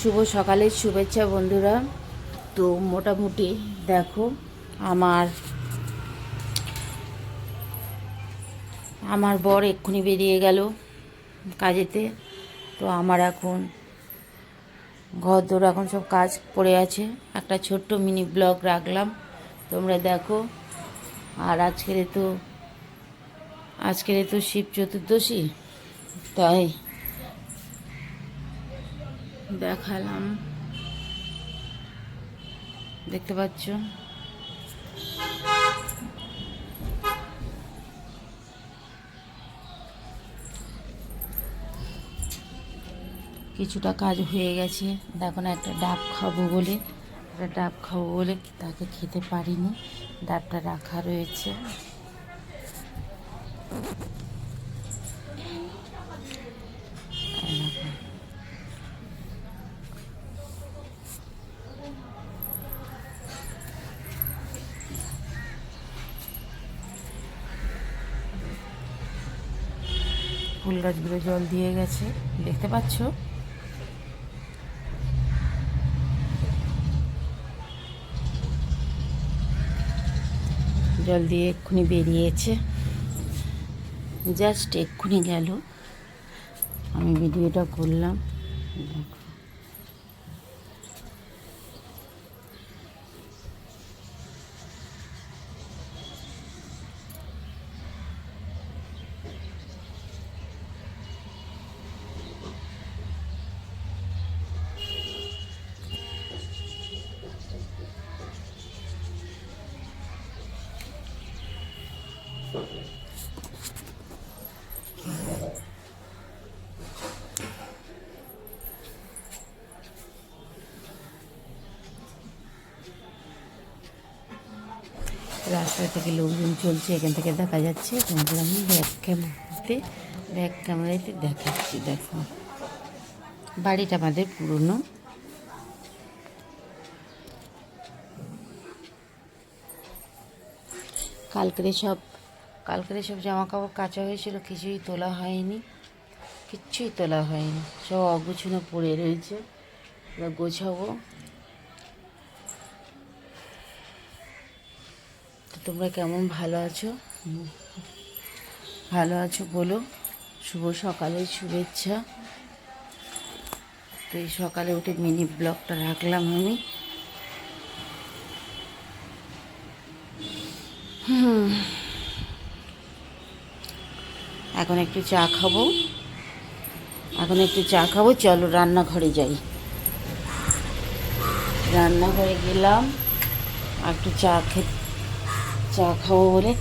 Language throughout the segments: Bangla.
শুভ সকালের শুভেচ্ছা বন্ধুরা। তো মোটামুটি দেখো, আমার আমার বর এক্ষুনি বেরিয়ে গেল কাজেতে। তো আমার এখন ঘর দোর এখন সব কাজ পড়ে আছে। একটা ছোট্ট মিনি ব্লগ রাখলাম। তোমরা দেখো, আর আজকের তো আজকের তো শিব চতুর্দশী, তাই দেখালাম। দেখতে পাচ্ছ? কিছুটা কাজ হয়ে গেছে। দেখো না, একটা ডাব খাব বলে, একটা ডাব খাব বলে তাকে খেতে পারিনি। ডাবটা রাখা রয়েছে। ফুল গাছগুলো জল দিয়ে গেছে। দেখতে পাচ্ছ? জল দিয়ে এক্ষুনি বেরিয়েছে। জাস্ট এক্ষুনি গেল। আমি ভিডিওটা করলাম। দেখো। রাস্তা থেকে লোকজন চলছে, এখান থেকে দেখা যাচ্ছে। আমি ব্যাক ক্যামেরাতে ব্যাক ক্যামেরাতে দেখাচ্ছি, দেখো। বাড়িটা আমাদের পুরনো। কালকেরে সব কালকেরে সব জামা কাপড় কাচা হয়েছিল, কিছুই তোলা হয়নি, কিচ্ছুই তোলা হয়নি, সব অগুছানো পড়ে রয়েছে। এবার গোছাবো। তো তোমরা কেমন ভালো আছো? ভালো আছো বলো। শুভ সকালের শুভেচ্ছা। তো এই সকালে উঠে মিনি ব্লগটা রাখলাম আমি। হুম। এখন একটু চা খাব। এখন একটু চা খাব, চলো রান্নাঘরে যাই। রান্নাঘরে গেলাম একটু চা খে, চা খাব বলে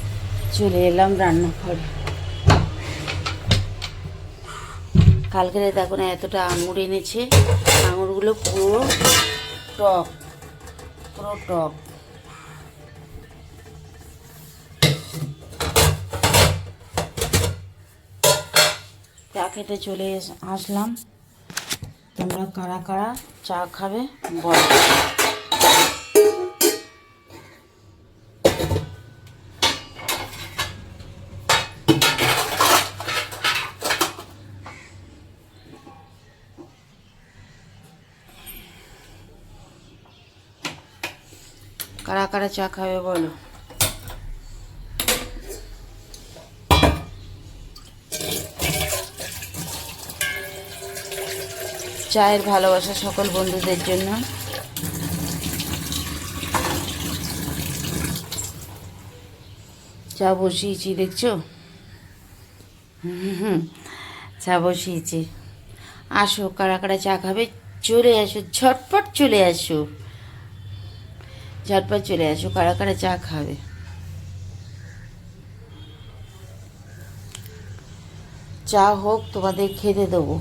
চলে এলাম রান্নাঘরে। কালকের দেখো না এতটা আঙুর এনেছে, আঙুরগুলো পুরো টক পুরো টক। চা খেতে চলে আসলাম। তোমরা কারা কারা চা খাবে বলো। কারা কারা চা খাবে বলো। চায়ের ভালোবাসা সকল বন্ধুদের জন্য। চা বসিয়েছি, দেখছ? চা বসিয়েছি। আসো, কারা কারা চা খাবে, চলে আসো, ঝটপট চলে আসো। ঝটপট চলে আসো, কারা কারা চা খাবে। চা হোক, তোমাদের খেতে দেবো।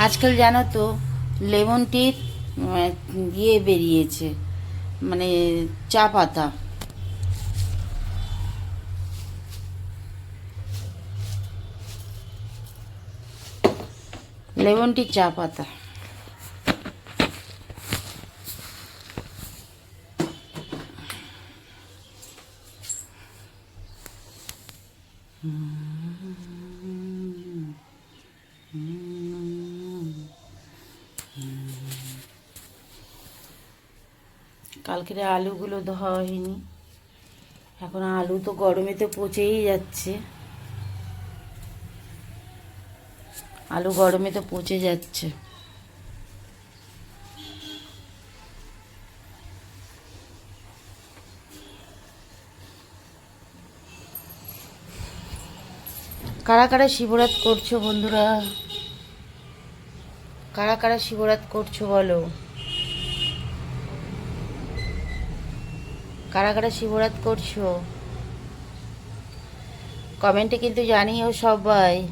আজকাল জানো তো লেমন টির ইয়ে বেরিয়েছে মানে চা পাতা লেমন টি চা পাতা কালকের আলুগুলো ধোয়া হয়নি। এখন আলু তো গরমে তো পচেই যাচ্ছে। আলু গরমে তো পচে যাচ্ছে। কারা কারা শিবরাত করছ বন্ধুরা? কারা কারা শিবরাত করছ বলো? কারা কারা শিবরাত করছ? কমেন্টে কিন্তু জানিও সবাই।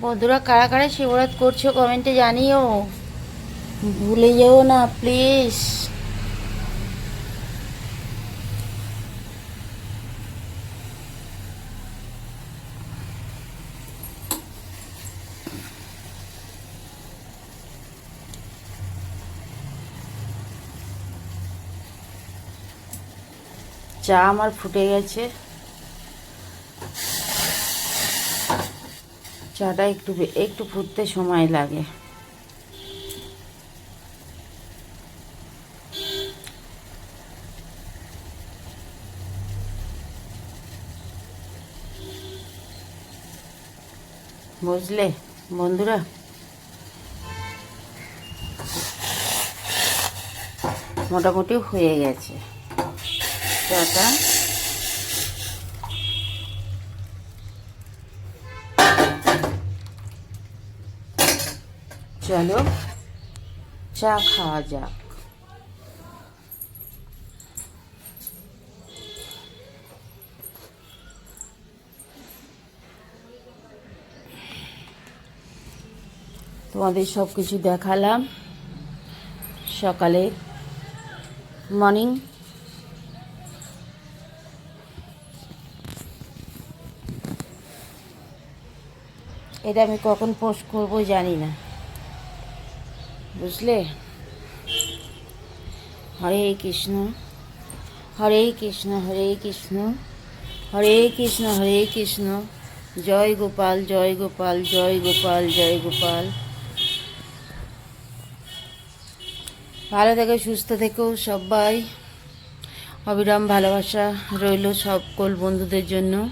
বন্ধুরা, কারা কারা শিবরাত করছ কমেন্টে জানিও। ভুলে যেও না, প্লিজ। চা আমার ফুটে গেছে। চাটা একটু একটু ফুটতে সময় লাগে। বুঝলে, বন্ধুরা? মোটামুটি হয়ে গেছে। চাটা চলো চা খাওয়া যাক। তোমাদের সব কিছু দেখালাম। সকালে মর্নিং এটা আমি কখন পোস্ট করব জানি না। বুঝলে? হরে কৃষ্ণ হরে কৃষ্ণ হরে কৃষ্ণ হরে কৃষ্ণ হরে কৃষ্ণ। জয় গোপাল জয় গোপাল জয় গোপাল জয় গোপাল। ভালো থেকো, সুস্থ থেকো সবাই। অবিরাম ভালোবাসা রইল সকল বন্ধুদের জন্য।